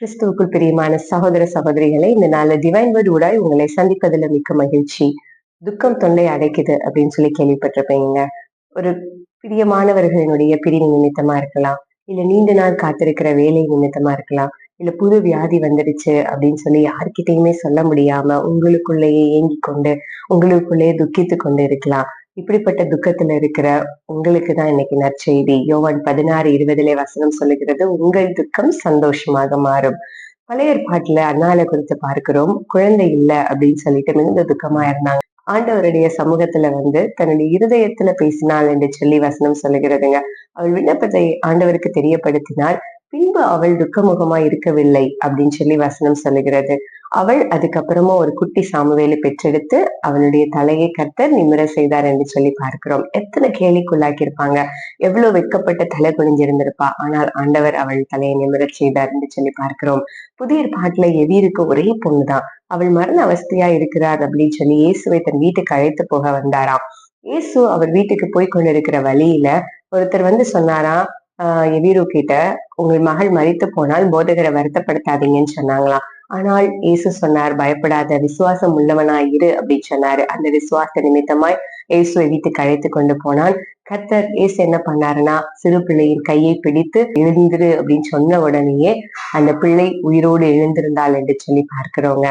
கிறிஸ்துவுக்குள் பிரியமான சகோதர சகோதரிகளை இந்த நாள்ல டிவைன் வேர்ட் ஊடாய் உங்களை சந்திப்பதில் மிக்க மகிழ்ச்சி. துக்கம் தொண்டை அடைக்குது அப்படின்னு சொல்லி கேள்விப்பட்டிருப்பீங்க. ஒரு பிரியமானவர்களினுடைய பிரிவு நிமித்தமா இருக்கலாம். இல்ல நீண்ட நாள் காத்திருக்கிற வேலை நிமித்தமா இருக்கலாம். இல்ல புது வியாதி வந்துடுச்சு அப்படின்னு சொல்லி யார்கிட்டயுமே சொல்ல முடியாம உங்களுக்குள்ளேயே ஏங்கி கொண்டு உங்களுக்குள்ளேயே துக்கித்து கொண்டு இருக்கலாம். இப்படிப்பட்ட துக்கத்துல இருக்கிற உங்களுக்கு தான் இன்னைக்கு நற்செய்தி. யோவான் பதினாறு இருபதுல வசனம் சொல்லுகிறது உங்கள் துக்கம் சந்தோஷமாக மாறும். பழைய ஏற்பாட்டுல அண்ணால குறித்து பார்க்கிறோம். குழந்தை இல்ல அப்படின்னு சொல்லிட்டு மிகுந்த துக்கமா இருந்தாங்க. ஆண்டவருடைய சமூகத்துல வந்து தன்னுடைய இருதயத்துல பேசினாள் என்று சொல்லி வசனம் சொல்லுகிறதுங்க. அவள் விண்ணப்பத்தை ஆண்டவருக்கு தெரியப்படுத்தினால் பின்பு அவள் துக்கமுகமா இருக்கவில்லை அப்படின்னு சொல்லி வசனம் சொல்லுகிறது. அவள் அதுக்கப்புறமா ஒரு குட்டி சாமுவேலை பெற்றெடுத்து அவளுடைய தலையை கத்த நிமிர செய்தார் என்று சொல்லி பார்க்கிறோம். எத்தனை கேலிக்குள்ளாக்கி இருப்பாங்க? எவ்வளவு வெட்கப்பட்ட தலை குனிஞ்சிருந்திருப்பா? ஆனால் ஆண்டவர் அவள் தலையை நிமிரச் செய்தார் என்று சொல்லி பார்க்கிறோம். புதிய பாட்டுல எதிருக்கு ஒரே பொண்ணுதான். அவள் மரண அவஸ்தையா இருக்கிறார் அப்படின்னு சொல்லி இயேசுவை தன் வீட்டுக்கு அழைத்து போக வந்தாராம். இயேசு அவர் வீட்டுக்கு போய் கொண்டிருக்கிற வழியில ஒருத்தர் வந்து சொன்னாராம் ஆஹ் எவீரு கிட்ட உங்கள் மகள் மறித்து போனால் போதகரை வருத்தப்படுத்தாதீங்கன்னு சொன்னாங்களாம். ஆனால் இயேசு சொன்னார் பயப்படாத விசுவாசம் உள்ளவனா இரு அப்படின்னு சொன்னாரு. அந்த விசுவாச நிமித்தமாய் இயேசுவை வீட்டுக்கு அழைத்து கொண்டு போனான். கர்த்தர் இயேசு என்ன பண்ணாருன்னா சிறு பிள்ளையின் கையை பிடித்து எழுந்திரு அப்படின்னு சொன்ன உடனேயே அந்த பிள்ளை உயிரோடு எழுந்திருந்தாள் என்று சொல்லி பார்க்கிறோங்க.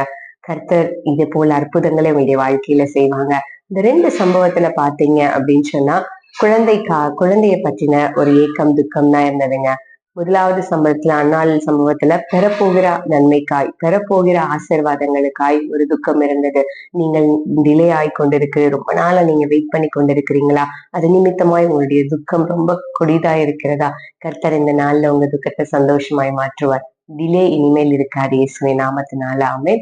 கர்த்தர் இதே போல அற்புதங்களை உங்களுடைய வாழ்க்கையில செய்வாங்க. இந்த ரெண்டு சம்பவத்துல பாத்தீங்க அப்படின்னு சொன்னா குழந்தைக்கா குழந்தைய பற்றின ஒரு ஏக்கம் துக்கம் தான் இருந்ததுங்க. முதலாவது சம்பவத்துல அன்னாள் சம்பவத்துல பெறப்போகிற நன்மைக்காய் பெறப்போகிற ஆசிர்வாதங்களுக்காய் ஒரு துக்கம் இருந்தது. நீங்கள் டிலே ஆகி கொண்டிருக்கு ரொம்ப நாளா நீங்க வெயிட் பண்ணி கொண்டிருக்கிறீங்களா? அது நிமித்தமாய் உங்களுடைய துக்கம் ரொம்ப கொடிதா இருக்கிறதா? கர்த்தர் இந்த நாள்ல உங்க துக்கத்தை சந்தோஷமாய் மாற்றுவார். டிலே இனிமேல் இருக்காது. இயேசுவை நாமத்தினால. ஆமே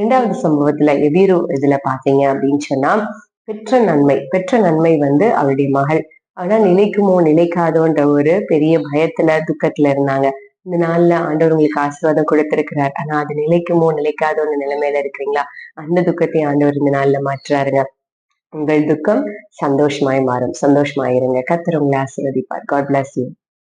ரெண்டாவது சம்பவத்துல எதிரோ இதுல பாத்தீங்க அப்படின்னு சொன்னா பெற்ற நன்மை பெற்ற நன்மை வந்து அவருடைய மகள் ஆனா நிலைக்குமோ நிலைக்காதோன்ற ஒரு பெரிய பயத்துல துக்கத்துல இருந்தாங்க. இந்த நாள்ல ஆண்டவர் உங்களுக்கு ஆசீர்வாதம் கொடுத்திருக்கிறார். ஆனா அது நிலைக்குமோ நிலைக்காதோன்ற நிலைமையில இருக்கிறீங்களா? அந்த துக்கத்தை ஆண்டவர் இந்த நாள்ல மாற்றுறாருங்க. உங்கள் துக்கம் சந்தோஷமாய் மாறும். சந்தோஷமாயிருங்க. கத்தர் உங்களை ஆசீர்வதிப்பார். God bless you